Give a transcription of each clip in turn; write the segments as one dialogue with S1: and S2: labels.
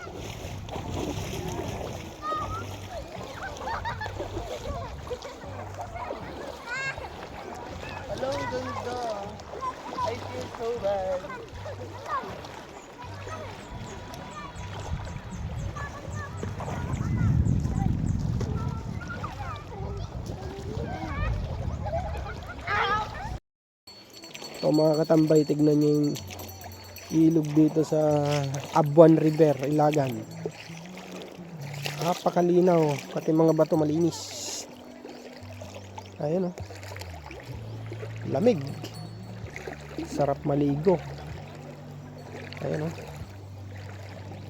S1: Hello, ganda. I feel so bad.
S2: So mga katambay, tignan nyo yung ilog dito sa Abuan River, Ilagan. Napakalinaw, pati mga bato malinis. Ayan o. Lamig. Sarap maligo. Ayan o.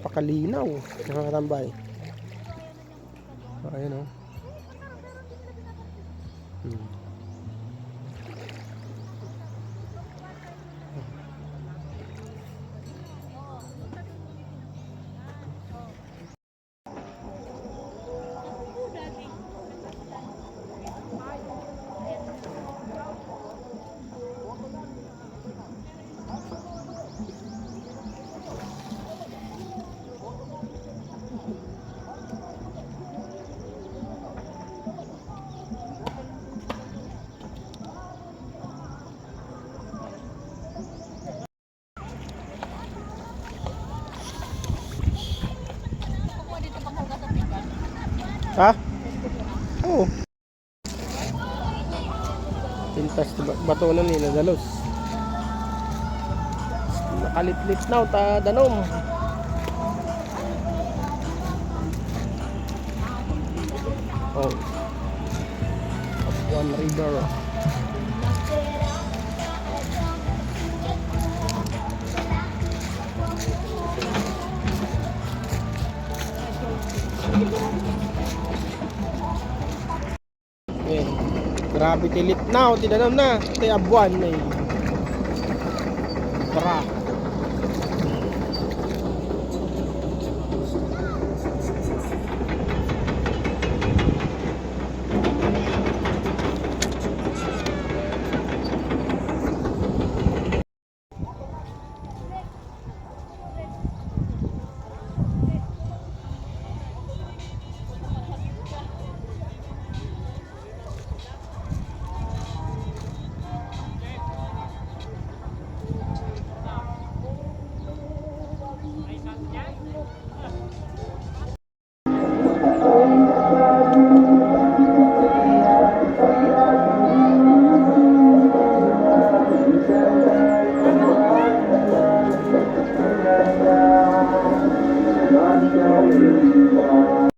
S2: Pakalinaw, mga katambay. Ayan o. Ha? Oo. Pintas na bato na nila dalos. Nakalitlit na ta danom. Oh. One river. Eh, grabe tilit na, o tinanam na. Ito yung abuan na eh. Bra. Thank you.